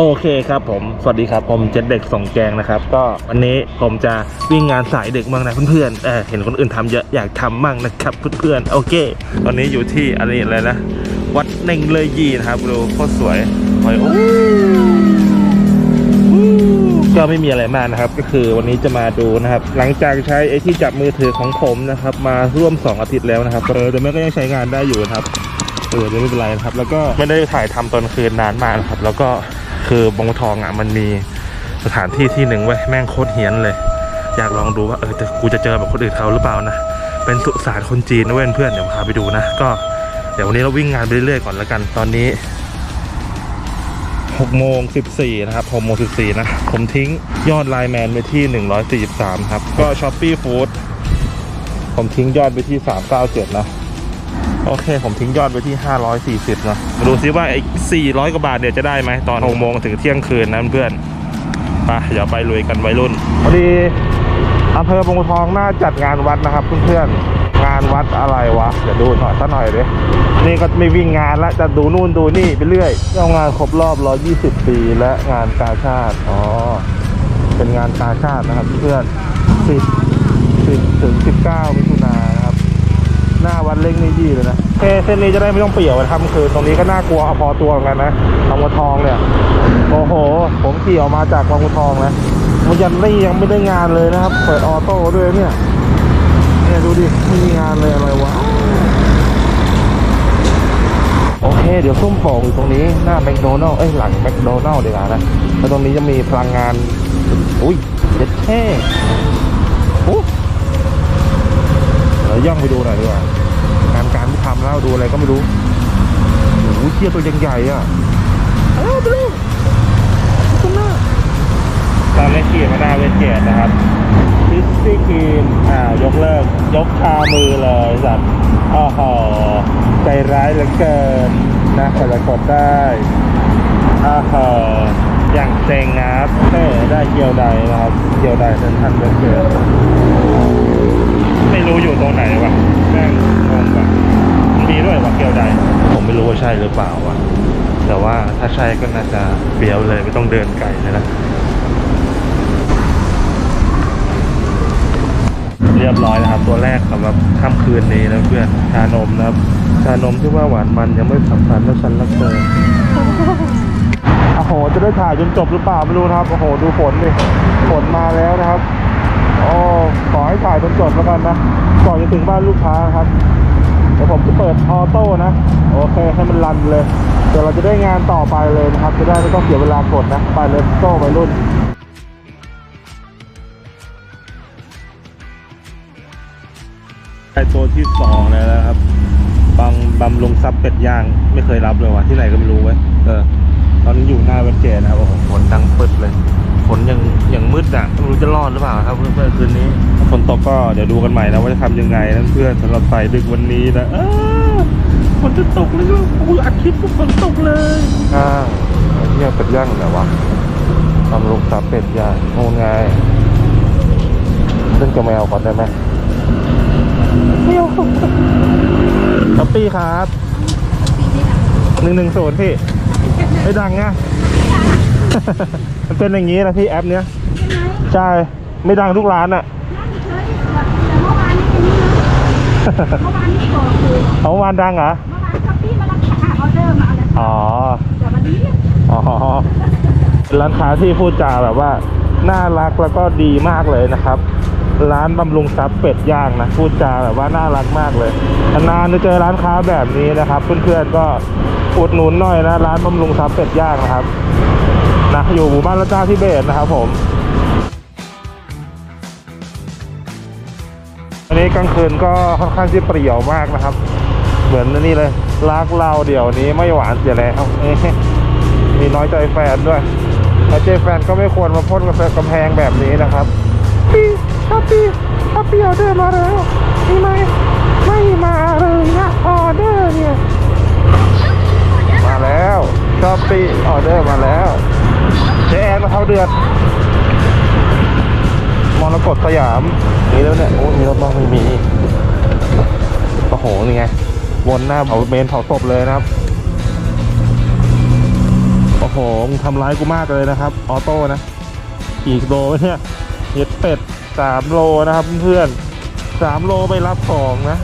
โอเคครับผม สวัสดีครับ ผมเจ็ดเด็กส่งแกงนะครับ ก็วันนี้ผมจะวิ่งงานสายเด็กบ้างนะเพื่อนๆเออเห็นคนอื่นทำเยอะอยากทำมั่งนะครับเพื่อนๆ โอเค ตอนนี้อยู่ที่อะไรอะไรนะ วัดเน่งเลยยีนะครับดูโคตรสวยโอ้ยโอ้ก็ไม่มีอะไรมากนะครับ ก็คือวันนี้จะมาดูนะครับ หลังจากใช้ไอที่จับมือถือของผมนะครับ มาร่วม 2 อาทิตย์แล้วนะครับเออแต่แม่ก็ยังใช้งานได้อยู่นะครับเออไม่เป็นไรนะครับ แล้วก็ไม่ได้ถ่ายทำตอนคืนนานมากนะครับ แล้วก็ คือบางทองอะมันมีสถานที่ที่หนึ่งไว้แม่งโคตรเฮี้ยนเลย อยากลองดูว่าเออจะกูจะเจอแบบคนอื่นเขาหรือเปล่านะเป็นสุสานคนจีนนะเว้ยเพื่อนเดี๋ยวพาไปดูนะก็เดี๋ยววันนี้เราวิ่งงานไปเรื่อยๆก่อนแล้วกันตอนนี้6โมง14 นะครับ6โมง14 นะ ผมทิ้งยอดไลน์แมนไปที่ 143 ครับ ก็ช้อปปี้ฟู้ดผมทิ้งยอดไปที่ 397 นะ โอเค ผมทิ้งยอดไปที่ 540นะมาดูซิว่าไอ้400 กว่าบาทเนี่ยจะได้ไหมตอน6โมงถึงเที่ยงคืนนะเพื่อนไปเดี๋ยวไปลุยกันวัยรุ่นพอดีอำเภอบางบัวทองน่าจัดงานวัดนะครับเพื่อนๆงานวัดอะไรวะเดี๋ยวดูหน่อยสักหน่อยดินี่ก็ไม่วิ่งงานละจะดูนู่นดูนี่ไปเรื่อยเอางานครบรอบ 120 ปีและงานกาชาติอ๋อเป็นงานกาชาตินะครับเพื่อน10 10ถึง19มิถุนายน หน้าวัดเล่งนี่ยี่เลยนะเอเส้นนี้จะได้ไม่ต้องเปี่ยวนะครับคือตรงนี้ก็น่ากลัวอพอตัวเหมือนกันนะบางบัวทองเนี่ยโอ้โห ผมขี่ออกมาจากบางบัวทองนะมันยันนี่ยังไม่ได้งานเลยนะครับ เปิดออโต้ด้วยเนี่ยเนี่ยดูดิไม่มีงานเลยอะไรวะโอเค เดี๋ยวส้มโป่งอยู่ตรงนี้หน้าแมคโดนัลเอ้ยหลังแมคโดนัลล์ดีกว่านะแล้วตรงนี้จะมีพลังงาน อุ้ยเด็ดแค่ ย่องไปดูหน่อยดีกว่างานการที่ทำแล้วดูอะไรก็ไม่รู้โอ้โหเทียตัวยังใหญ่อะเอ้าไปดูตรงหน้าตอนนี้ขี่มาหน้าเวสเกตนะครับพิซซี่ครีมอ่ายกเลิก ยกคามือเลยสัตว์อ้อหอใจร้ายเหลือเกินนะกว่าจะกดได้อ้าวหออย่างเซ็งนะครับเออได้เกี่ยวใดนะครับ เกี่ยวใดเส้นทันเวสเกต ไม่รู้อยู่ตรงไหนวะแม่งงงว่ะมันมีด้วยวะเกียวใดผมไม่รู้ว่าใช่หรือเปล่าวะแต่ว่าถ้าใช่ก็น่าจะเบี้ยวเลยไม่ต้องเดินไกลเลยนะเรียบร้อยนะครับ ตัวแรกสำหรับค่ำคืนนี้นะเพื่อนชานมนะครับ ชานมที่ว่าหวานมันยังไม่สำคัญเท่าฉันรักเธอโอ้โห จะได้ถ่ายจนจบหรือเปล่าไม่รู้นะครับ โอ้โห ดูฝนดิฝนมาแล้วนะครับ โอ้ขอให้ถ่ายจนจบแล้วกันนะ ก่อนจะถึงบ้านลูกค้าครับ เดี๋ยวผมจะเปิดออโต้นะ โอเค ให้มันรันเลย เดี๋ยวเราจะได้งานต่อไปเลยนะครับ จะได้ไม่ต้องเสียเวลากดนะ ไปเลยโต้ไปรุ่นไอตัวที่สองแล้วนะครับบางบำลงซับเป็ดย่าง ไม่เคยรับเลยว่ะที่ไหนก็ไม่รู้เว้ยเออ ตอนนี้อยู่หน้าเวนเจนะครับโอ้โหฝนดังปึด ฝนยังยังมืดอะไม่รู้จะรอดหรือเปล่าครับเพื่อนๆคืนนี้ถ้าฝนตกก็เดี๋ยวดูกันใหม่นะว่าจะทำยังไงนะเพื่อนสำหรับสายดึกวันนี้นะเออฝนจะตกเลยลูกอุ้ยอัดคลิปก็ฝนตกเลยอ่าเที่ยวเป็ดย่างไหนวะบำลงซับเป็ดย่างโง่ไงเล่นกับแมวก่อนได้ไหมไม่เอาช้อปปี้ครับหนึ่งหนึ่งศูนย์พี่ไม่ดังไง มันเป็นอย่างนี้นะพี่แอปเนี้ยใช่ไม่ดังทุกร้านอะเมื่อวานนี้เป็นนี่นะเมื่อวานนี้ก่อนคือเอาวานดังเหรอเมื่อวานช้อปปี้มารับขาออเดอร์มาแล้วอ๋อแต่วันนี้อ๋อร้านค้าที่พูดจาแบบว่าน่ารักแล้วก็ดีมากเลยนะครับ ร้านบำรุงทรัพย์เป็ดย่างนะพูดจาแบบว่าน่ารักมากเลยนานๆจะเจอร้านค้าแบบนี้นะครับ เพื่อนๆก็อุดหนุนหน่อยนะร้านบำรุงทรัพย์เป็ดย่างนะครับนะ อยู่หมู่บ้านละเจ้าที่เบสนะครับผมอันนี้กลางคืนก็ค่อนข้างที่เปรี่ยวมากนะครับ เหมือนนี่เลยรักเราเดี๋ยวนี้ไม่หวานเสียแล้วมีน้อยใจแฟนด้วยน้อยใจแฟนก็ไม่ควรมาพ่นกับกำแพงแบบนี้นะครับปีชอบปีชอบปีออเดอร์มาแล้วมีไหมไม่มาเลยนะออเดอร์เนี่ย มาแล้วชอบปีออเดอร์มาแล้ว เจแอนมาเท่าเดือดมรกตสยามมีแล้วเนี่ยโอ้มีรถบ้างไม่มีโอ้โหนี่ไงวนหน้าเผาเมนเผาศพเลยนะครับโอ้โหมึงทำร้ายกูมากเลยนะครับ ออโต้นะกี่โลเนี่ยเห็ดเป็ดสามโลนะครับเพื่อนสามโลไปรับของนะ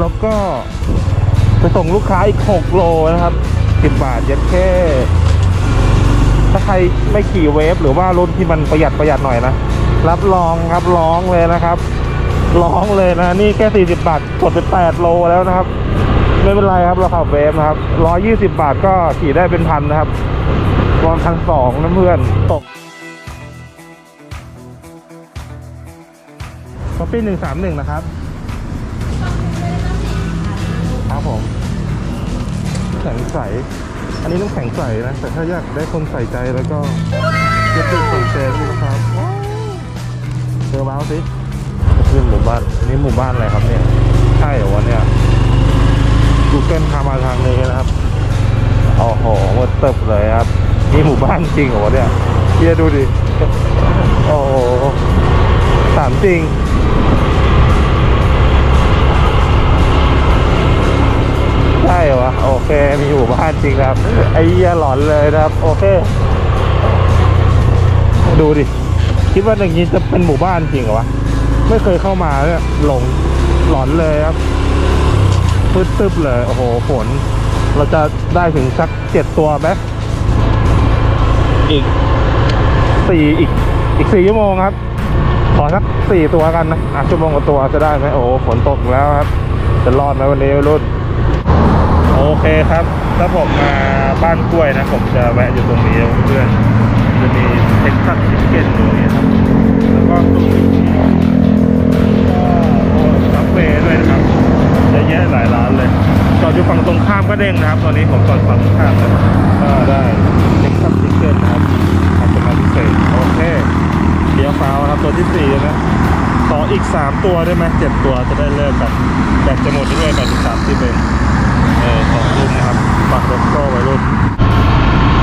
แล้วก็ไปส่งลูกค้าอีกหกโลนะครับสิบบาทเย็ดแค่ ไม่ขี่เวฟหรือว่ารุ่นที่มันประหยัดประหยัดหน่อยนะ รับรองครับร้องเลยนะครับร้องเลยนะ นี่แค่ 40 บาทกดไป8โลแล้วนะครับ ไม่เป็นไรครับเราขับเวฟนะครับ 120 บาทก็ขี่ได้เป็นพันนะครับตอนพันสองนะเพื่อนตกคอปปี้หนึ่งสามหนึ่งนะครับครับผมแข็งใส อันนี้ต้องแข็งใสนะ แต่ถ้าอยากได้คนใส่ใจแล้วก็จะติดส่งเซนนะครับเจอเมาส์สิขึ้นหมู่บ้านอันนี้หมู่บ้านอะไรครับเนี่ยใช่เหรอวะเนี่ย Google พามาทางนี้นะครับโอ้โหมืดตึบเลยครับนี่หมู่บ้านจริงเหรอวะเนี่ยเฮียดูดิโอ้โหถามจริง ใช่เหรอวะโอเค มีหมู่บ้านจริงครับ ไอ้เหี้ยหลอนเลยนะครับ โอเค ดูดิ คิดว่าอย่างนี้จะเป็นหมู่บ้านจริงเหรอวะ ไม่เคยเข้ามาเนี่ยหลงหลอนเลยครับพืดตึบเลย โอ้โหฝนเราจะได้ถึงสักเจ็ดตัวไหมอีกสี่อีกอีกสี่ชั่วโมงครับ ขอสักสี่ตัวกันนะอะชั่วโมงกับตัวจะได้ไหมโอ้โหฝนตกแล้วครับ จะรอดไหมวันนี้ไม่รุ่น โอเคครับ ถ้าผมมาบ้านกล้วยนะ ผมจะแวะอยู่ตรงนี้เพื่อน จะมีเท็กซัสชิคเก้นตรงนี้ครับ แล้วก็ตรงนี้ก็ซับเวย์ด้วยนะครับเยอะแยะหลายร้านเลย จอดอยู่ฝั่งตรงข้ามก็เด้งนะครับ ตอนนี้ผมจอดฝั่งตรงข้ามนะก็ได้เท็กซัสชิคเก้นนะครับทำเป็นมาพิเศษโอเคเดี๋ยวฟ้าวนะครับตัวที่สี่นะต่ออีกสามตัวได้ไหมเจ็ดตัวจะได้เลิกกันแบตจะหมดด้วยแบตอีกสามสิบเอง เออสองรุ่นนะครับบักรถโซ่ไว้รุ่น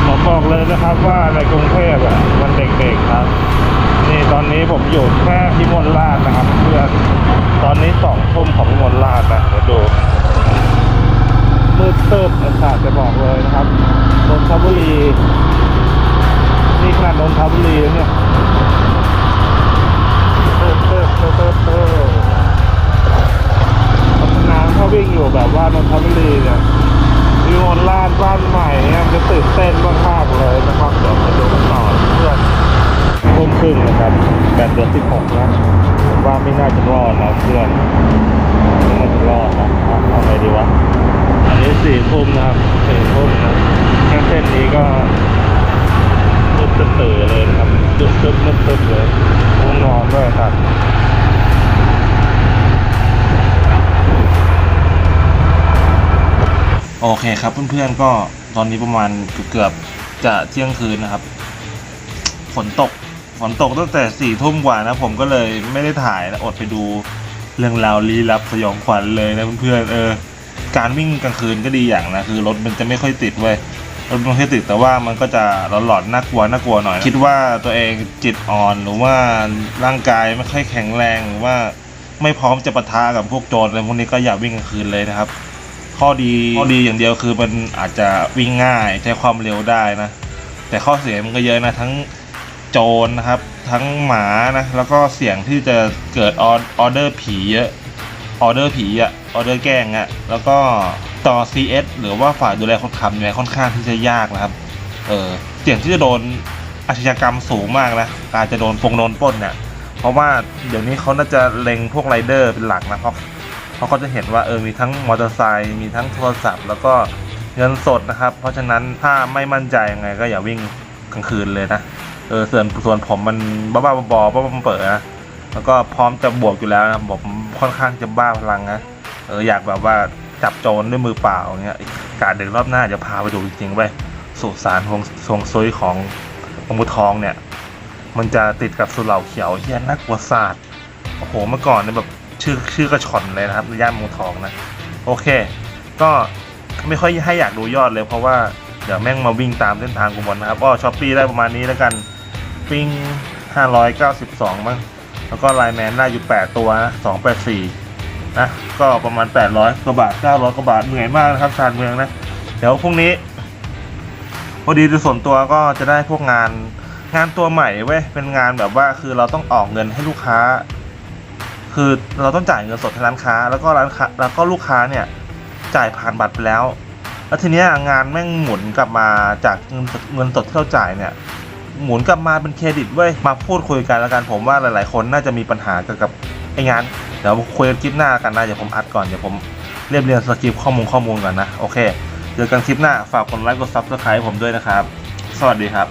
ขอบอกเลยนะครับว่าในกรุงเทพอะมันเด็กๆครับ นี่ตอนนี้ผมอยู่แค่พิมลราชนะครับ เพื่อนตอนนี้สองทุ่มของพิมลราชนะเดี๋ยวดูมืดเติบอากาศจะบอกเลยนะครับนนทบุรีนี่ขนาดนนทบุรีแล้วเนี่ย โอเคครับเพื่อนๆก็ตอนนี้ประมาณเกือบจะเที่ยงคืนนะครับ ฝนตกฝนตกตั้งแต่สี่ทุ่มกว่านะผมก็เลยไม่ได้ถ่ายนะอดไปดูเรื่องราวลี้ลับสยองขวัญเลยนะเพื่อนๆเออ การวิ่งกลางคืนก็ดีอย่างนะคือรถมันจะไม่ค่อยติดเว้ยรถมันไม่ค่อยติดแต่ว่ามันก็จะหลอนๆน่ากลัวน่ากลัวหน่อย คิดว่าตัวเองจิตอ่อนหรือว่าร่างกายไม่ค่อยแข็งแรงหรือว่าไม่พร้อมจะปะทะกับพวกโจรอะไรพวกนี้ก็อย่าวิ่งกลางคืนเลยนะครับ ข้อดีข้อดีอย่างเดียวคือมันอาจจะวิ่งง่ายใช้ความเร็วได้นะ แต่ข้อเสียมันก็เยอะนะทั้งโจรนะครับ ทั้งหมานะแล้วก็เสี่ยงที่จะเกิดออออเดอร์ผีเยอะออเดอร์ผีอะออเดอร์แกล้งอะแล้วก็ต่อ CS หรือว่าฝ่ายดูแลคนขับเนี่ยค่อนข้างที่จะยากนะครับเออเสี่ยงที่จะโดนอาชญากรรมสูงมากนะอาจจะโดนปงโดนป้นเนี่ยเพราะว่าเดี๋ยวนี้เขาน่าจะเล็งพวกไรเดอร์เป็นหลักนะเพราะ เพราะเขาจะเห็นว่าเออมีทั้งมอเตอร์ไซค์มีทั้งโทรศัพท์ แล้วก็เงินสดนะครับ เพราะฉะนั้นถ้าไม่มั่นใจยังไงก็อย่าวิ่งกลางคืนเลยนะเออส่วนส่วนผมมันบ้าบ้าบอบ้าบ้าเปิดนะแล้วก็พร้อมจะบวกอยู่แล้วนะผมค่อนข้างจะบ้าพลังนะเอออยากแบบว่าจับโจรด้วยมือเปล่าอย่างเงี้ยการเดินรอบหน้าจะพาไปดูจริงๆไปสุสานฮวงทรงซุยขององค์ทองเนี่ย มันจะติดกับสุเหร่าเขียวเฮียนักวัติศาสตร์โอ้โหเมื่อก่อนเนี่ยแบบ ชื่อชื่อกระชอนเลยนะครับในย่านเมืองทองนะ โอเค ก็ไม่ค่อยให้อยากดูยอดเลยเพราะว่าเดี๋ยวแม่งมาวิ่งตามเส้นทางกูหมดนะครับ ก็ช้อปปี้ได้ประมาณนี้แล้วกัน ปิ้ง 592 มั้ง แล้วก็ไลน์แมนได้อยู่ 8 ตัวนะ284 นะ ก็ประมาณ 800 กว่าบาท 900 กว่าบาท เหนื่อยมากนะครับชานเมืองนะ เดี๋ยวพรุ่งนี้ พอดีส่วนตัวก็จะได้พวกงานงานตัวใหม่เว้ย เป็นงานแบบว่าคือเราต้องออกเงินให้ลูกค้า คือเราต้องจ่ายเงินสดให้ร้านค้า แล้วก็ร้านค้าแล้วก็ลูกค้าเนี่ยจ่ายผ่านบัตรไปแล้ว แล้วทีเนี้ยงานแม่งหมุนกลับมาจากเงินสดเงินสดที่เราจ่ายเนี่ยหมุนกลับมาเป็นเครดิตเว้ยมาพูดคุยกันแล้วกันผมว่าหลาย ๆ คนน่าจะมีปัญหาเกี่ยวกับไอ้งานเดี๋ยวคุยกันคลิปหน้ากันนะเดี๋ยวผมอัดก่อนเดี๋ยวผมเรียบเรียงสคริปต์ข้อมูลข้อมูลก่อนนะโอเคเจอกันคลิปหน้าฝากกดไลค์กดซับสไครต์ผมด้วยนะครับ สวัสดีครับ